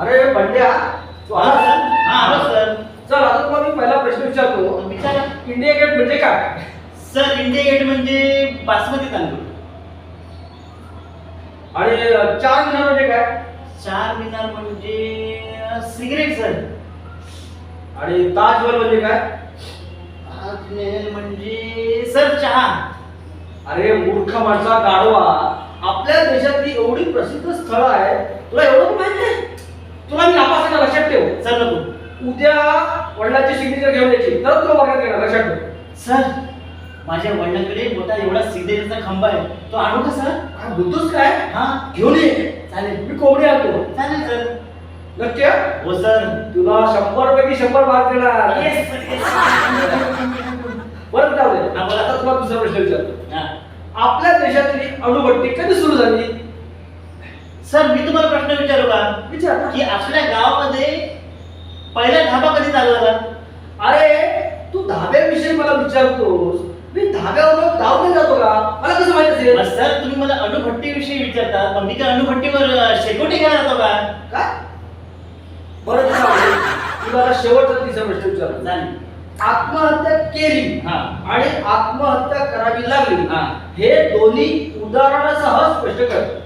अरे बंड्या तू आला सर हा आलो सर. चल आता तुला मी पहिला प्रश्न विचारतो. विचारा. इंडिया गेट म्हणजे काय? सर इंडिया गेट म्हणजे बासमती तांदूळ. आणि अ, चार मिनार म्हणजे काय? चार मिनार म्हणजे सिगरेट सर. आणि ताजमहल म्हणजे काय? ताजमहल म्हणजे सर चहा. अरे मूर्ख माणसा गाडवा आपल्या देशातली एवढी प्रसिद्ध स्थळं आहेत तुला एवढं पण माहीत नाही? तुला मी नापासाला लक्षात ठेव. सर नको. उद्या वडिलांची सिग्नेचर घेऊन यायची. तर तुला वर्गात घेणार लक्षात ठेव. सर माझ्या वडिलांकडे मोठा एवढा सिगरेटचा खांबा आहे. तो आणू का सर? काय बोलतोस काय? हा घेऊन ये. चालेल. मी कोंबडी आणतो. चालेल सर. नक्की हा? सर. तुला शंभर पैकी शंभर मार्क देणार. बरं जाऊ दे. बोला. आता तुला दुसरा प्रश्न विचारतो. आपल्या देशातली अणुभट्टी कधी सुरू झाली? सर मी तुम्हाला प्रश्न विचारू का? विचार ना. की आपल्या गावामध्ये पहिला ढाबा कधी चालू झाला अरे तू धाब्याविषयी मला विचारतोस. मी धाब्यावर धावणे जातो का? मला कसं माहीत असेल? सर तुम्ही मला अणुभट्टी विषयी विचारता. मग मी काय अणुभट्टीवर अ, शेकोटी घ्यायला जातो का? काय? बरं. तुला आता शेवटचा तिसरा प्रश्न विचारतो. चालेल आत्महत्या केली हा. आणि आत्महत्या करावी लागली. हा. हे दोन्ही उदाहरणासह स्पष्ट कर. सर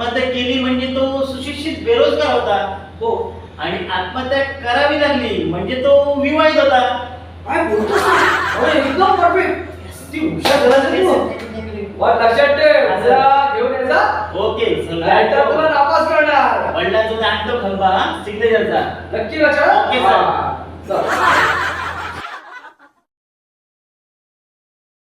आत्महत्या केली म्हणजे तो सुशिक्षित बेरोजगार होता. हो. आणि आत्महत्या करावी लागली म्हणजे तो विवाहित होता. काय बोलतोस तू? अरे एकदम परफेक्ट ती हुशार झाला वर लक्षात ठेव. घेऊन ओके नाहीतर तुला नापास करणार. वडिलांचा आणतो खंबा सिग्नेचरचा नक्की लक्षात ओके, सर. चल.